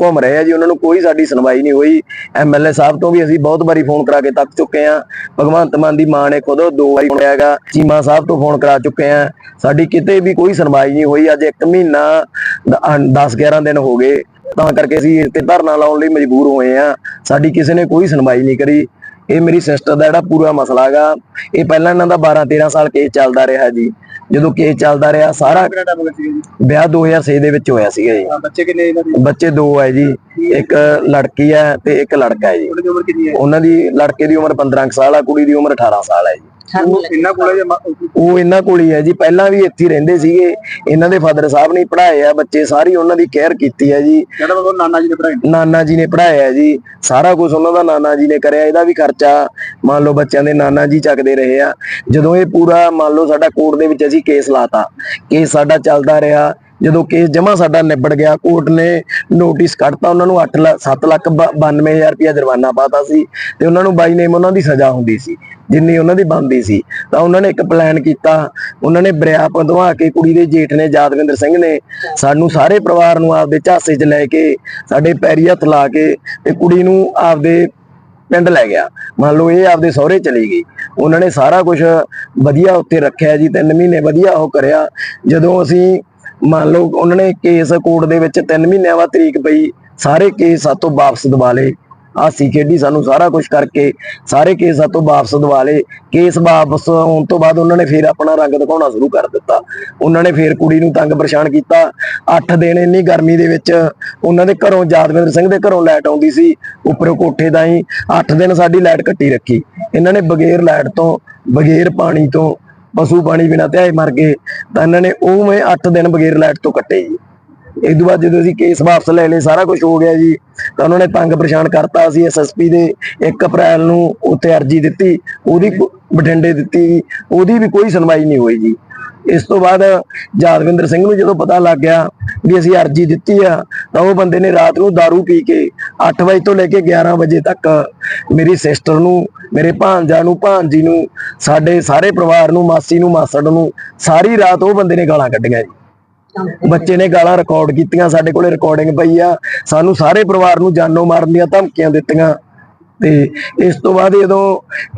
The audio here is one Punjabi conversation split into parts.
ਘੁੰਮ ਰਹੇ ਆ ਜੀ, ਉਹਨਾਂ ਨੂੰ ਕੋਈ ਸਾਡੀ ਸੁਣਵਾਈ ਨਹੀਂ ਹੋਈ। ਐਮਐਲਏ ਸਾਹਿਬ ਤੋਂ ਵੀ ਅਸੀਂ ਬਹੁਤ ਵਾਰੀ ਫੋਨ ਕਰਾ ਕੇ ਤੱਕ ਚੁੱਕੇ ਆ। ਭਗਵੰਤ ਮਾਨ ਦੀ ਮਾਂ ਨੇ ਖੁਦ ਦੋ ਵਾਰੀ ਫੋਨ ਹੈਗਾ। ਚੀਮਾ ਸਾਹਿਬ ਤੋਂ ਫੋਨ ਕਰਾ ਚੁੱਕੇ ਆ। ਸਾਡੀ ਕਿਤੇ ਵੀ ਕੋਈ ਸੁਣਵਾਈ ਨਹੀਂ ਹੋਈ। ਅੱਜ ਇੱਕ ਮਹੀਨਾ 10 11 ਦਿਨ ਹੋ ਗਏ। ਤਾਂ ਕਰਕੇ ਅਸੀਂ ਇੱਥੇ ਧਰਨਾ ਲਾਉਣ ਲਈ ਮਜਬੂਰ ਹੋਏ ਆ। ਸਾਡੀ ਕਿਸੇ ਨੇ ਕੋਈ ਸੁਣਵਾਈ ਨਹੀਂ ਕਰੀ। ਇਹ ਮੇਰੀ ਸਿਸਟਰ ਦਾ ਜਿਹੜਾ ਪੂਰਾ ਮਸਲਾ ਹੈਗਾ। ਇਹ ਪਹਿਲਾਂ ਇਹਨਾਂ ਦਾ 12 13 ਸਾਲ ਕੇਸ ਚੱਲਦਾ ਰਿਹਾ ਜੀ। ਜਦੋਂ ਕੇਸ ਚੱਲਦਾ ਰਿਹਾ ਸਾਰਾ ਵਿਆਹ 2006 ਦੇ ਵਿੱਚ ਹੋਇਆ ਸੀਗਾ ਜੀ। ਬੱਚੇ ਕਿੰਨੇ ਇਹਨਾਂ ਦੇ? ਬੱਚੇ ਦੋ ਹੈ ਜੀ ਇੱਕ ਲੜਕੀ ਹੈ ਤੇ ਇੱਕ ਲੜਕਾ ਹੈ ਜੀ। ਉਹਨਾਂ ਦੀ ਲੜਕੇ ਦੀ ਉਮਰ 15 ਕੁ ਸਾਲ ਆ ਕੁੜੀ ਦੀ ਉਮਰ 18 ਸਾਲ ਹੈ ਜੀ। ਉਹ ਇਹਨਾਂ ਕੋਲੇ ਜੇ ਮ- ਉਹ ਇਹਨਾਂ ਕੋਲ ਹੀ ਹੈ ਜੀ। ਪਹਿਲਾਂ ਵੀ ਇੱਥੇ ਰਹਿੰਦੇ ਸੀਗੇ। ਇਹਨਾਂ ਦੇ ਫਾਦਰ ਸਾਹਿਬ ਨੇ ਪੜ੍ਹਾਏ ਆ ਬੱਚੇ। ਸਾਰੀ ਉਹਨਾਂ ਦੀ ਕੇਅਰ ਕੀਤੀ ਹੈ ਜੀ। ਜਿਹੜਾ ਉਹ ਨਾਨਾ ਜੀ ਨੇ ਪੜਾਈ ਨਾਨਾ ਜੀ ਨੇ ਪੜ੍ਹਾਇਆ ਜੀ। ਸਾਰਾ ਕੁਝ ਉਹਨਾਂ ਦਾ ਨਾਨਾ ਜੀ ਨੇ ਕਰਿਆ। ਇਹਦਾ ਵੀ ਖਰਚਾ ਮੰਨ ਲਓ ਬੱਚਿਆਂ ਦੇ ਨਾਨਾ ਜੀ ਚੱਕਦੇ ਰਹੇ ਆ। ਜਦੋਂ ਇਹ ਪੂਰਾ ਮੰਨ ਲਓ ਸਾਡਾ ਕੋਰਟ ਦੇ ਵਿੱਚ ਅਸੀਂ ਕੇਸ ਲਾਤਾ। ਕੇਸ ਸਾਡਾ ਚੱਲਦਾ ਰਿਹਾ। ਜਦੋਂ ਕੇਸ ਜਮਾ ਸਾਡਾ ਨਿਬੜ ਗਿਆ ਕੋਰਟ ਨੇ ਨੋਟਿਸ ਕੱਢਤਾ, ਉਹਨਾਂ ਨੂੰ 8 ਲੱਖ 7 ਲੱਖ 92000 ਰੁਪਇਆ ਜੁਰਮਾਨਾ ਪਾਤਾ ਸੀ ਤੇ ਉਹਨਾਂ ਨੂੰ ਬਾਈ ਨੇਮ ਉਹਨਾਂ ਦੀ ਸਜ਼ਾ ਹੁੰਦੀ ਸੀ, ਜਿੰਨੀ ਉਹਨਾਂ ਦੀ ਬਣਦੀ ਸੀ। ਤਾਂ ਉਹਨਾਂ ਨੇ ਇੱਕ ਪਲਾਨ ਕੀਤਾ, ਉਹਨਾਂ ਨੇ ਬਰਿਆ ਪੰਦਵਾ ਕੇ ਕੁੜੀ ਦੇ ਜੇਠ ਨੇ, ਜਾਦਵਿੰਦਰ ਸਿੰਘ ਨੇ ਸਾਨੂੰ ਸਾਰੇ ਪਰਿਵਾਰ ਨੂੰ ਆਪਦੇ ਝਾਸੇ 'ਚ ਲੈ ਕੇ, ਸਾਡੇ ਪੈਰੀ ਹੱਥ ਲਾ ਕੇ ਤੇ ਕੁੜੀ ਨੂੰ ਆਪਦੇ ਪਿੰਡ ਲੈ ਗਿਆ। ਮੰਨ ਲਓ ਇਹ ਆਪਦੇ ਸਹੁਰੇ ਚਲੀ ਗਈ। ਉਹਨਾਂ ਨੇ ਸਾਰਾ ਕੁਝ ਵਧੀਆ ਉੱਥੇ ਰੱਖਿਆ ਜੀ, ਤਿੰਨ ਮਹੀਨੇ ਵਧੀਆ ਉਹ ਕਰਿਆ। ਜਦੋਂ ਅਸੀਂ ਮੰਨ ਲਓ ਉਹਨਾਂ ਨੇ ਕੇਸ ਕੋਰਟ ਦੇ ਵਿੱਚ 3 ਮਹੀਨਿਆਂ ਬਾਅਦ ਤਰੀਕ ਪਈ, ਸਾਰੇ ਕੇਸ ਸਾਤੋਂ ਵਾਪਸ ਦਵਾ ਲਏ। ਹਾਸੀ ਖੇਡੀ ਸਾਨੂੰ ਸਾਰਾ ਕੁਝ ਕਰਕੇ, ਸਾਰੇ ਕੇਸ ਸਾਤੋਂ ਵਾਪਸ ਦਵਾ ਲਏ। ਕੇਸ ਵਾਪਸ ਹੋਣ ਤੋਂ ਬਾਅਦ ਉਹਨਾਂ ਨੇ ਫੇਰ ਆਪਣਾ ਰੰਗ ਦਿਖਾਉਣਾ ਸ਼ੁਰੂ ਕਰ ਦਿੱਤਾ। ਉਹਨਾਂ ਨੇ ਫਿਰ ਕੁੜੀ ਨੂੰ ਤੰਗ ਪਰੇਸ਼ਾਨ ਕੀਤਾ। 8 ਦਿਨ ਇੰਨੀ ਗਰਮੀ ਦੇ ਵਿੱਚ ਉਹਨਾਂ ਦੇ ਘਰੋਂ ਜਾਦਵਿੰਦਰ ਸਿੰਘ ਦੇ ਘਰੋਂ ਲਾਈਟ ਆਉਂਦੀ ਸੀ, ਉੱਪਰੋਂ ਕੋਠੇ ਦਾ ਹੀ 8 ਦਿਨ ਸਾਡੀ ਲਾਈਟ ਕੱਟੀ ਰੱਖੀ। ਇਹਨਾਂ ਨੇ ਬਗੈਰ ਲਾਈਟ ਤੋਂ, ਬਗੈਰ ਪਾਣੀ ਤੋਂ ਪਸ਼ੂ ਪਾਣੀ ਬਿਨਾਂ ਧਿਆਏ ਮਰ ਗਏ, ਤਾਂ ਇਹਨਾਂ ਨੇ ਉਹ ਮੈਂ 8 ਦਿਨ ਬਗੈਰ ਲਾਈਟ ਤੋਂ ਕੱਟੇ ਜੀ। ਇਸ ਤੋਂ ਬਾਅਦ ਜਦੋਂ ਅਸੀਂ ਕੇਸ ਵਾਪਸ ਲੈ ਲਏ, ਸਾਰਾ ਕੁਝ ਹੋ ਗਿਆ ਜੀ, ਤਾਂ ਉਹਨਾਂ ਨੇ ਤੰਗ ਪਰੇਸ਼ਾਨ ਕਰਤਾ ਅਸੀਂ ਐਸਐਸਪੀ ਦੇ। 1 ਅਪ੍ਰੈਲ ਨੂੰ ਉੱਤੇ ਅਰਜੀ ਦਿੱਤੀ, ਉਹਦੀ ਬਠਿੰਡੇ ਦਿੱਤੀ ਉਹਦੀ ਵੀ ਕੋਈ ਸੁਣਵਾਈ ਨਹੀਂ ਹੋਈ ਜੀ। ਇਸ ਤੋਂ ਬਾਅਦ ਜਾਦਵਿੰਦਰ ਸਿੰਘ ਨੂੰ ਜਦੋਂ ਪਤਾ ਲੱਗ ਗਿਆ ਵੀ ਅਸੀਂ ਅਰਜੀ ਦਿੱਤੀ ਆ, ਤਾਂ ਉਹ ਬੰਦੇ ਨੇ ਰਾਤ ਨੂੰ दारू ਪੀ ਕੇ 8 ਵਜੇ ਤੋਂ ਲੈ ਕੇ 11 ਵਜੇ ਤੱਕ ਮੇਰੀ ਸਿਸਟਰ ਨੂੰ, ਮੇਰੇ ਭਾਂਜਾ ਨੂੰ ਭਾਂਜੀ ਨੂੰ, ਸਾਡੇ ਸਾਰੇ ਪਰਿਵਾਰ ਨੂੰ, ਮਾਸੀ ਨੂੰ, ਮਾਸੜ ਨੂੰ, ਸਾਰੀ ਰਾਤ ਉਹ ਬੰਦੇ ਨੇ ਗਾਲਾਂ ਕੱਢੀਆਂ ਜੀ। ਬੱਚੇ ਨੇ ਗਾਲਾਂ ਰਿਕਾਰਡ ਕੀਤੀਆਂ, ਸਾਡੇ ਕੋਲੇ ਰਿਕਾਰਡਿੰਗ ਪਈ ਆ, ਸਾਨੂੰ ਸਾਰੇ ਪਰਿਵਾਰ ਨੂੰ ਜਾਨੋਂ ਮਾਰਨ ਦੀਆਂ ਧਮਕੀਆਂ ਦਿੱਤੀਆਂ ਤੇ ਇਸ ਤੋਂ ਬਾਅਦ ਜਦੋਂ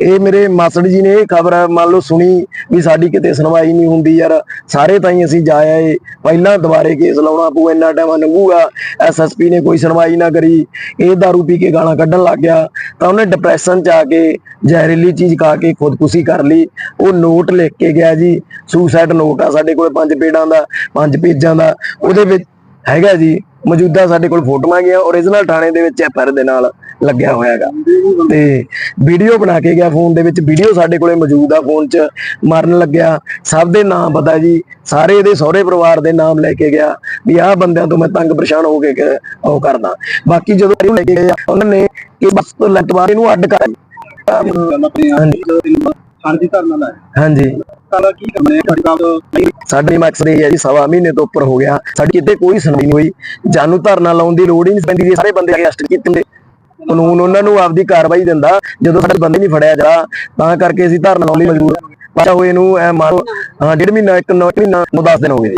ਇਹ ਮੇਰੇ ਮਾਸੜ ਜੀ ਨੇ ਇਹ ਖਬਰ ਮੰਨ ਲਓ ਸੁਣੀ ਵੀ ਸਾਡੀ ਕਿਤੇ ਸੁਣਵਾਈ ਨਹੀਂ ਹੁੰਦੀ ਯਾਰ, ਸਾਰੇ ਤਾਈਂ ਅਸੀਂ ਜਾ ਆਏ, ਪਹਿਲਾਂ ਦੁਬਾਰੇ ਕੇਸ ਲਾਉਣਾ ਪਊ, ਇੰਨਾ ਟਾਈਮ ਲੰਘੂਗਾ ਐਸਐਸਪੀ ਨੇ ਕੋਈ ਸੁਣਵਾਈ ਨਾ ਕਰੀ, ਇਹ दारू ਪੀ ਕੇ ਗਾਲਾਂ ਕੱਢਣ ਲੱਗ ਗਿਆ, ਤਾਂ ਉਹਨੇ ਡਿਪਰੈਸ਼ਨ ਚ ਆ ਕੇ ਜ਼ਹਿਰੀਲੀ ਚੀਜ਼ ਖਾ ਕੇ ਖੁਦਕੁਸ਼ੀ ਕਰ ਲਈ, ਉਹ ਨੋਟ ਲਿਖ ਕੇ ਗਿਆ ਜੀ ਸੁਸਾਈਡ ਨੋਟ ਆ ਸਾਡੇ ਕੋਲ ਪੰਜ ਪੇੜਾਂ ਦਾ, ਪੰਜ ਪੇਜਾਂ ਦਾ, ਉਹਦੇ ਵਿੱਚ ਹੈਗਾ ਜੀ, ਮੌਜੂਦਾ ਸਾਡੇ ਕੋਲ ਫੋਟੋਆਂ ਗਿਆ origignal ਥਾਣੇ ਦੇ ਵਿੱਚ ਐਫਆਰ ਦੇ ਨਾਲ। ਲੱਗਿਆ ਹੋਇਆ ਹੈਗਾ। ਤੇ ਵੀਡੀਓ ਬਣਾ ਕੇ ਗਿਆ ਫੋਨ ਦੇ ਵਿੱਚ। ਵੀਡੀਓ ਸਾਡੇ ਕੋਲੇ ਮੌਜੂਦ ਆ ਫੋਨ 'ਚ। ਮਾਰਨ ਲੱਗਿਆ। ਸਭ ਦੇ ਨਾਮ ਪਤਾ ਜੀ। ਸਾਰੇ ਇਹਦੇ ਸਹੁਰੇ ਪਰਿਵਾਰ ਦੇ ਨਾਮ ਲੈ ਕੇ ਗਿਆ। ਵੀ ਆਹ ਬੰਦਿਆਂ ਤੋਂ ਮੈਂ ਤੰਗ ਪਰੇਸ਼ਾਨ ਹੋ ਕੇ ਕ- ਉਹ ਕਰਦਾ। ਬਾਕੀ ਜਦੋਂ ਲੈ ਕੇ ਗਏ ਉਹਨਾਂ ਨੇ ਕਿ ਬਸ ਲੈਂਟਵਾਰ ਇਹਨੂੰ ਅੱਡ ਕਰ ਹਾਂਜੀ। ਹਾਂਜੀ ਸਾਡੇ ਮਕਸਦ ਇਹ ਹੈ ਜੀ, ਸਵਾ ਮਹੀਨੇ ਤੋਂ ਉੱਪਰ ਹੋ ਗਿਆ। ਸਾਡੀ ਕਿਤੇ ਕੋਈ ਸੁਣਾਈ ਨਹੀਂ ਹੋਈ। ਜਾਨੂ ਧਰਨਾ ਲਾਉਣ ਦੀ ਲੋੜ ਹੀ ਨਹੀਂ ਪੈਂਦੀ। ਸਾਰੇ ਬੰਦੇ ਅਰੈਸਟ ਕੀਤੇ ਕਾਨੂੰਨ ਉਹਨਾਂ ਨੂੰ ਆਪਦੀ ਕਾਰਵਾਈ ਦਿੰਦਾ, ਜਦੋਂ ਸਾਡੇ ਬੰਦੇ ਨਹੀਂ ਫੜਿਆ ਜਾ, ਤਾਂ ਕਰਕੇ ਅਸੀਂ ਧਰਨਾ ਲਾਉਣ ਲਈ ਮਜਬੂਰ ਪਾਚਾ ਹੋਏ ਨੂੰ ਐ ਮਾਰੋ ਡੇਢ ਮਹੀਨਾ ਇੱਕ ਨੌ ਮਹੀਨਾ ਨੂੰ 10 ਦਿਨ ਹੋ ਗਏ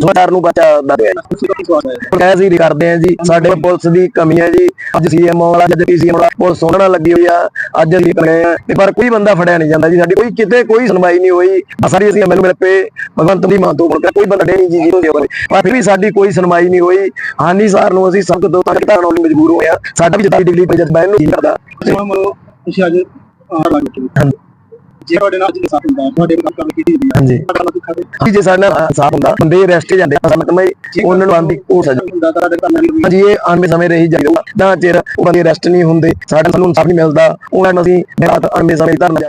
ਸਰਕਾਰ ਨੂੰ ਪਾਚਾ ਦੱਸ ਗਿਆ ਤੁਸੀਂ ਕੀ ਸਵਾਲ ਹੈ ਕਹਿ ਸੀ ਕਰਦੇ ਆ ਜੀ ਸਾਡੇ ਪੁਲਿਸ ਦੀ ਕਮੀ ਹੈ ਜੀ। ਅੱਜ ਸੀਐਮ ਵਾਲਾ ਅੱਜ ਪੀਸੀਐਮ ਵਾਲਾ ਪੁਲਿਸ ਸੋਹਣਾ ਲੱਗੀ ਹੋਈ ਆ। ਅੱਜ ਅਸੀਂ ਬਣੇ ਆ ਤੇ ਪਰ ਕੋਈ ਬੰਦਾ ਫੜਿਆ ਨਹੀਂ ਜਾਂਦਾ ਜੀ। ਸਾਡੀ ਕੋਈ ਕਿਤੇ ਕੋਈ ਸੁਣਵਾਈ ਨਹੀਂ ਹੋਈ। ਸਾਰੀ ਅਸੀਂ ਮੈਨੂੰ ਮਿਲ ਪਏ ਭਗਵੰਤ ਦੀ ਮਾਂ ਤੋਂ ਕੇ ਕੋਈ ਬੰਦਾ ਨਹੀਂ ਜੀ ਜੀ ਪਰ ਫਿਰ ਵੀ ਸਾਡੀ ਕੋਈ ਸੁਣਵਾਈ ਨਹੀਂ ਹੋਈ। ਹਾਨੀ ਸਾਰ ਨੂੰ ਅਸੀਂ ਸਖਤ ਤੋਂ ਤੱਕ ਧਾਰਨ ਲਈ ਮਜਬੂਰ ਹੋਏ ਆ। ਸਾਡਾ ਵੀ 44 ਡਿਗਰੀ ਪੈ ਜਦ ਬੈਨ ਨੂੰ ਨਹੀਂ ਕਰਦਾ ਮਰੋ ਤੁਸੀਂ ਅੱਜ ਆ ਲੱਗ ਕੇ ਜੇ ਤੁਹਾਡੇ ਨਾਲ ਅੱਜ ਸਾਥ ਹੁੰਦਾ ਹੈ, ਤੁਹਾਡੇ ਨਾਲ ਗੱਲ ਕੀਤੀ ਹੁੰਦੀ ਹੈ ਹਾਂਜੀ। ਤੁਹਾਡਾ ਨਾਲ ਦਿਖਾ ਦੇ ਕਿ ਜੇ ਸਾਡੇ ਨਾਲ ਸਾਫ਼ ਹੁੰਦਾ ਬੰਦੇ ਅਰੈਸਟ ਜਾਂਦੇ ਆ ਸਮਝ ਮੈਂ ਉਹਨਾਂ ਨੂੰ ਆਂਦੀ ਧਰਨਾ ਨਹੀਂ ਹਾਂਜੀ ਇਹ ਆਉਣ ਸਮੇਂ ਰਹੀ ਜਾਊਗਾ ਨਾ ਚਿਰ ਉਹ ਬੰਦੇ ਅਰੈਸਟ ਨਹੀਂ ਹੁੰਦੇ ਸਾਡੇ ਸਾਨੂੰ ਇਨਸਾਫ ਨਹੀਂ ਮਿਲਦਾ ਉਹਨਾਂ ਨੂੰ ਅਸੀਂ ਰਾਤ ਆਉਣ ਸਮੇਂ ਧਰਨਾ